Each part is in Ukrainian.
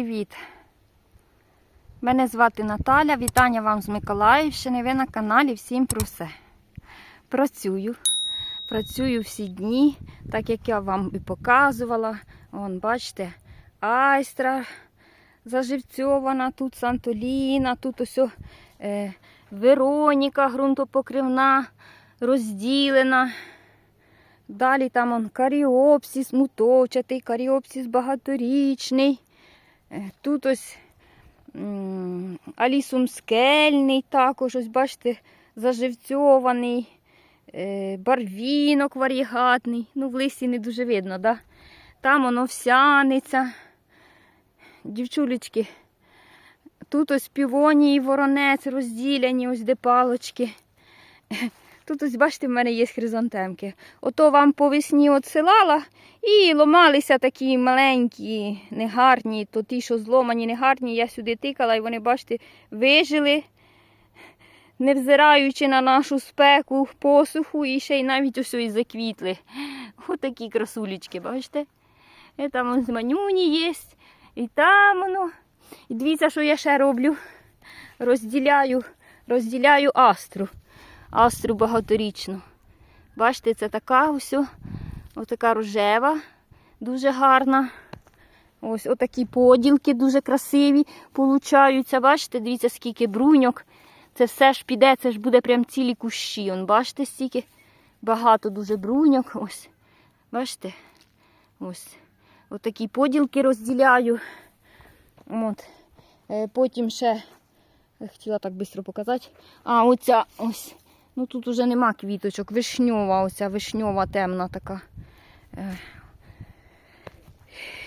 привіт! Мене звати Наталя. Вітання вам з Миколаївщини. Ви на каналі Всім про все. Працюю. Працюю всі дні, так як я вам і показувала. Вон, бачите, айстра заживцьована, тут Сантоліна, тут ось е, Вероніка ґрунтопокривна, розділена. Далі там он каріопсис мутовчатий, каріопсис багаторічний. Е, Тут ось алісум скельний, також, ось бачите, заживцьований, е, барвінок варігатний. Ну, в листі не дуже видно, да? Там воно овсяниця. Дівчулечки, тут ось півонії, воронець розділяні, ось де палочки. Тут ось, бачите, в мене є хризантемки. Ото вам по весні отсилала і ломалися такі маленькі, негарні, то ті, що зломані, негарні, я сюди тикала, і вони, бачите, вижили, невзираючи на нашу спеку, посуху, і ще й навіть ось і заквітли. Отакі красулечки, бачите? І там ось манюні є, і там воно. І дивіться, що я ще роблю. Розділяю, розділяю астру астру багаторічну. Бачите, це така ось, ось така рожева, дуже гарна. Ось отакі поділки дуже красиві получаються. Бачите, дивіться, скільки бруньок. Це все ж піде, це ж буде прям цілі кущі. Он, бачите, стільки багато дуже бруньок. Ось. Бачите? Ось. Отакі поділки розділяю. От. Е, Потім ще хотіла так швидко показати. А, оця ось. Ну тут уже нема квіточок. Вишньова, оця вишньова темна така. Е.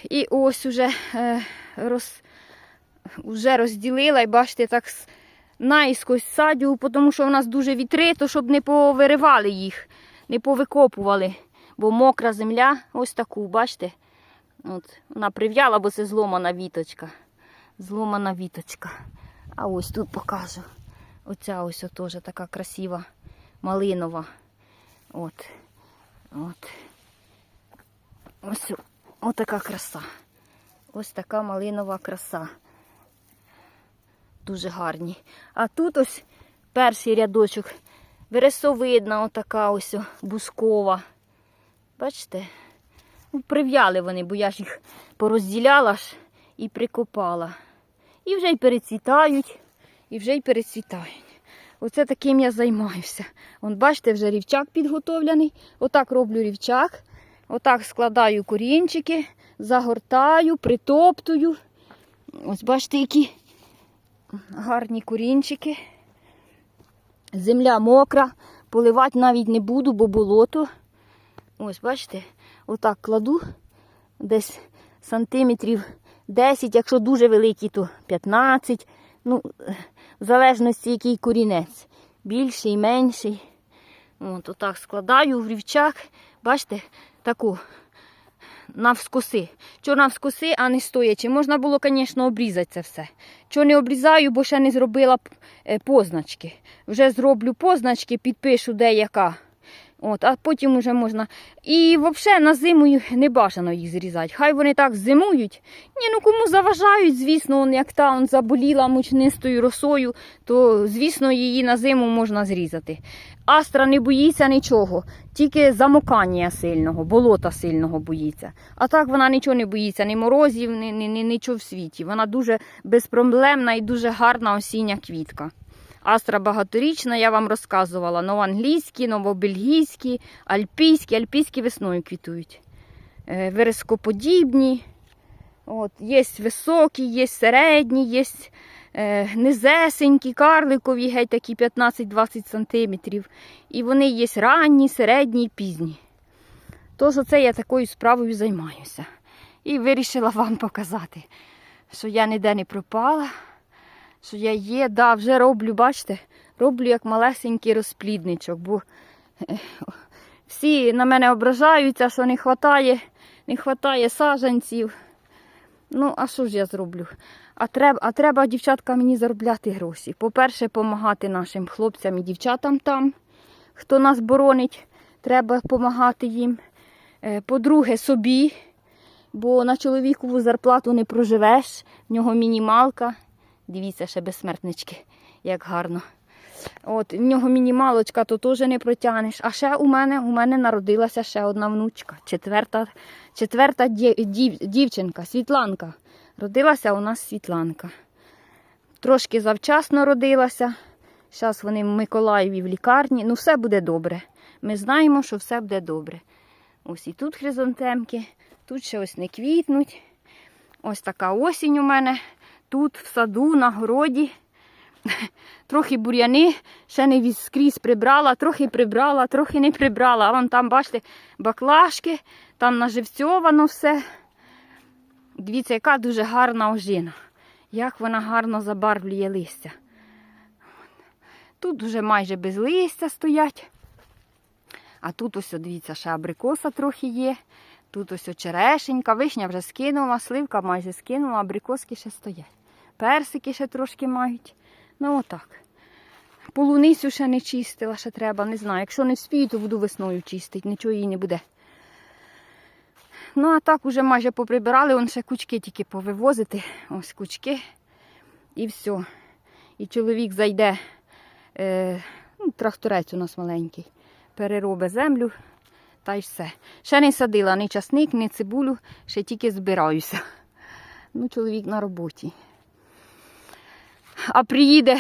І ось уже, е, роз, уже розділила і бачите, так наїскось садю, тому що в нас дуже вітрито, щоб не повиривали їх, не повикопували. Бо мокра земля, ось таку, бачите? От, вона прив'яла, бо це зломана віточка. Зломана віточка. А ось тут покажу. Оця ось теж така красива, малинова. От. От. Ось ось така краса. Ось така малинова краса. Дуже гарні. А тут ось перший рядочок. Вересовидна, отака ось бускова. Бачите? Ну, Прив'яли вони, бо я ж їх порозділяла ж і прикопала. І вже й перецвітають, і вже й перецвітають. Оце таким я займаюся. Вон, бачите, вже рівчак підготовлений. Отак роблю рівчак. Отак складаю корінчики, загортаю, притоптую. Ось бачите, які гарні корінчики. Земля мокра, поливати навіть не буду, бо болото. Ось, бачите, отак кладу десь сантиметрів 10, якщо дуже великі, то 15. Ну, в залежності, який корінець. Більший, менший. От, отак складаю в рівчак. Бачите, таку навскоси. Чого навскоси, а не стоячи. Можна було, звісно, обрізати це все. Чого не обрізаю, бо ще не зробила е, позначки. Вже зроблю позначки, підпишу де яка. От, а потім вже можна. І взагалі на зиму не бажано їх зрізати. Хай вони так зимують. Ні, ну кому заважають, звісно, он, як та он заболіла мучнистою росою, то, звісно, її на зиму можна зрізати. Астра не боїться нічого, тільки замокання сильного, болота сильного боїться. А так вона нічого не боїться, ні морозів, ні, ні, ні, нічого в світі. Вона дуже безпроблемна і дуже гарна осіння квітка. Астра багаторічна, я вам розказувала. Новоанглійські, новобельгійські, альпійські. Альпійські весною квітують. Е, Верескоподібні. От, є високі, є середні, є е, низесенькі, карликові, геть такі 15-20 сантиметрів. І вони є ранні, середні і пізні. Тож оце я такою справою займаюся. І вирішила вам показати, що я ніде не пропала що я є, да, вже роблю, бачите, роблю як малесенький розплідничок, бо всі на мене ображаються, що не вистачає, не вистачає саджанців. Ну, а що ж я зроблю? А треба, а треба, дівчатка, мені заробляти гроші. По-перше, допомагати нашим хлопцям і дівчатам там, хто нас боронить, треба допомагати їм. Е, По-друге, собі бо на чоловікову зарплату не проживеш, в нього мінімалка. Дивіться, ще безсмертнички, як гарно. От, в нього мінімалочка, то теж не протягнеш. А ще у мене, у мене народилася ще одна внучка, четверта, четверта дів, дів, дівчинка, Світланка. Родилася у нас Світланка. Трошки завчасно родилася. Зараз вони в Миколаєві в лікарні. Ну, все буде добре. Ми знаємо, що все буде добре. Ось і тут хризантемки, тут ще ось не квітнуть. Ось така осінь у мене. Тут в саду, на городі. Трохи бур'яни, ще не скрізь прибрала, трохи прибрала, трохи не прибрала. А вон там, бачите, баклажки, там наживцьовано все. Дивіться, яка дуже гарна ожина. Як вона гарно забарвлює листя. Тут вже майже без листя стоять. А тут ось, дивіться, ще абрикоса трохи є. Тут ось черешенька, вишня вже скинула, сливка майже скинула, абрикоски ще стоять. Персики ще трошки мають. Ну отак. Полуницю ще не чистила, ще треба, не знаю. Якщо не вспію, то буду весною чистити, нічого їй не буде. Ну, а так уже майже поприбирали, он ще кучки тільки повивозити. Ось кучки. І все. І чоловік зайде, е, ну, тракторець у нас маленький, переробить землю та й все. Ще не садила ні часник, ні цибулю, ще тільки збираюся. Ну, чоловік на роботі. А приїде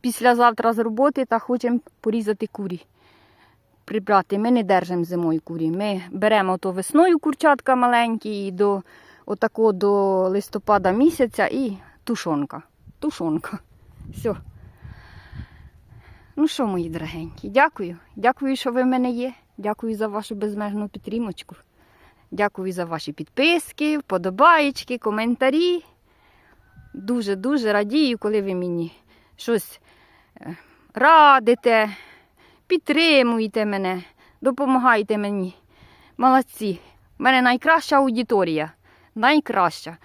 післязавтра з роботи та хочемо порізати курі. Прибрати. Ми не держимо зимою курі. Ми беремо то весною курчатка маленькі і до отако до листопада місяця і тушонка. Тушонка. Все. Ну що, мої дорогенькі, дякую. Дякую, що ви в мене є. Дякую за вашу безмежну підтримочку. Дякую за ваші підписки, вподобаєчки, коментарі. Дуже-дуже радію, коли ви мені щось е, радите, підтримуєте мене, допомагаєте мені. Молодці. У мене найкраща аудиторія. Найкраща.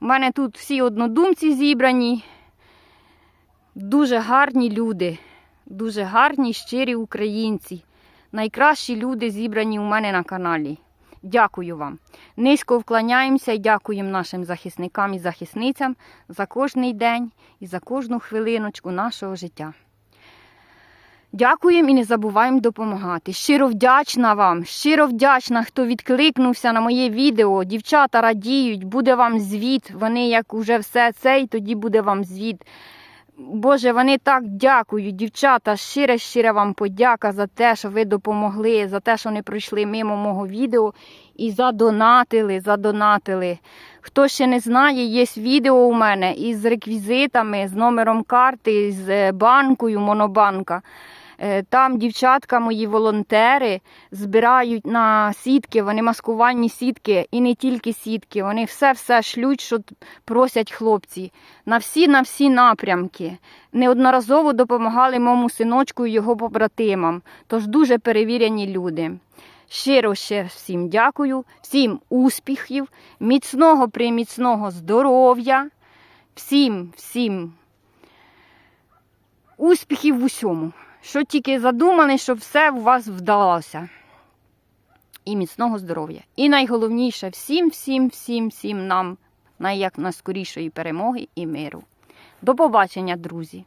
У мене тут всі однодумці зібрані. Дуже гарні люди, дуже гарні, щирі українці. Найкращі люди зібрані у мене на каналі. Дякую вам. Низько вклоняємося і дякуємо нашим захисникам і захисницям за кожний день і за кожну хвилиночку нашого життя. Дякуємо і не забуваємо допомагати. Щиро вдячна вам, щиро вдячна, хто відкликнувся на моє відео. Дівчата радіють, буде вам звіт. Вони як уже все це, і тоді буде вам звіт. Боже, вони так дякують, дівчата. Щире, щире вам подяка за те, що ви допомогли, за те, що не пройшли мимо мого відео і задонатили, задонатили. Хто ще не знає, є відео у мене із реквізитами, з номером карти, з е, банкою Монобанка. Е, Там дівчатка, мої волонтери, збирають на сітки, вони маскувальні сітки і не тільки сітки. Вони все-все шлють, що просять хлопці. На всі на всі напрямки. Неодноразово допомагали моєму синочку і його побратимам. Тож дуже перевірені люди. Щиро ще всім дякую, всім успіхів, міцного приміцного здоров'я, всім, всім успіхів в усьому. Що тільки задумали, щоб все у вас вдалося. І міцного здоров'я. І найголовніше всім, всім, всім, всім нам на як наскорішої перемоги і миру. До побачення, друзі!